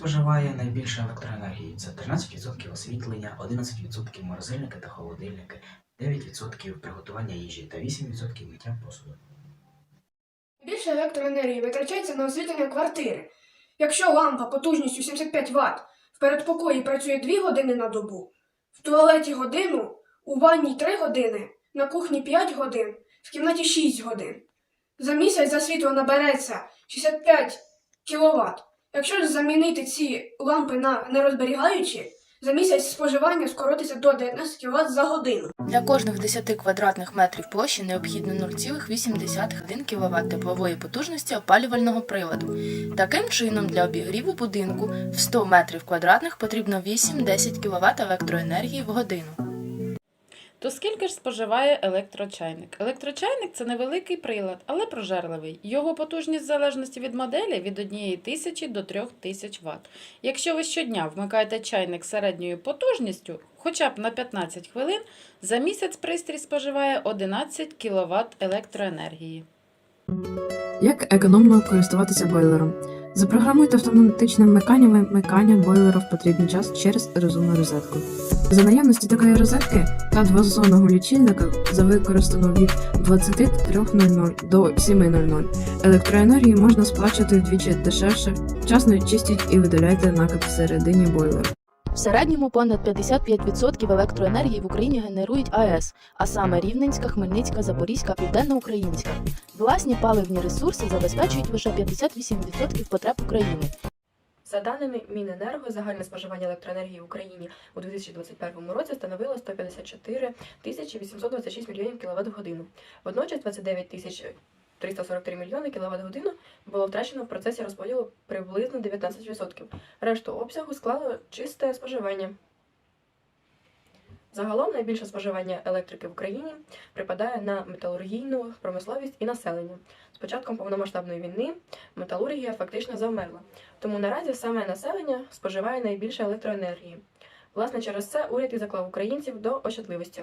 споживає найбільше електроенергії. Це 13% освітлення, 11% морозильники та холодильники, 9% приготування їжі та 8% миття посуду. Більше електроенергії витрачається на освітлення квартири. Якщо лампа потужністю 75 Вт в передпокої працює 2 години на добу, в туалеті годину, у ванній 3 години, на кухні 5 годин, в кімнаті 6 годин. За місяць за світло набереться 65 кВт. Якщо замінити ці лампи на нерозберігаючі, за місяць споживання скоротиться до 19 кВт за годину. Для кожних 10 квадратних метрів площі необхідно 0,8 кВт теплової потужності опалювального приладу. Таким чином, для обігріву будинку в 100 метрів квадратних потрібно 8-10 кВт електроенергії в годину. То скільки ж споживає електрочайник? Електрочайник це невеликий прилад, але прожерливий. Його потужність в залежності від моделі від 1000 до 3000 Вт. Якщо ви щодня вмикаєте чайник середньою потужністю, хоча б на 15 хвилин, за місяць пристрій споживає 11 кВт електроенергії. Як економно користуватися бойлером? Запрограмуйте автоматичне вмикання вимикання бойлера в потрібний час через розумну розетку. За наявності такої розетки та двозонного лічильника за використану від 23.00 до 7.00 електроенергії можна сплачувати вдвічі дешевше. Вчасно чистіть і видаляйте накип всередині бойлера. В середньому понад 55% електроенергії в Україні генерують АЕС, а саме Рівненська, Хмельницька, Запорізька, Південноукраїнська. Власні паливні ресурси забезпечують лише 58% потреб України. За даними Міненерго, загальне споживання електроенергії в Україні у 2021 році становило 154 тисячі 826 мільйонів кВт в годину. Водночас 29 тисяч 343 мільйони кВт годину було втрачено в процесі розподілу приблизно 19%. Решту обсягу склало чисте споживання. Загалом найбільше споживання електрики в Україні припадає на металургійну промисловість і населення. З початком повномасштабної війни металургія фактично завмерла. Тому наразі саме населення споживає найбільше електроенергії. Власне, через це уряд і заклав українців до ощадливості.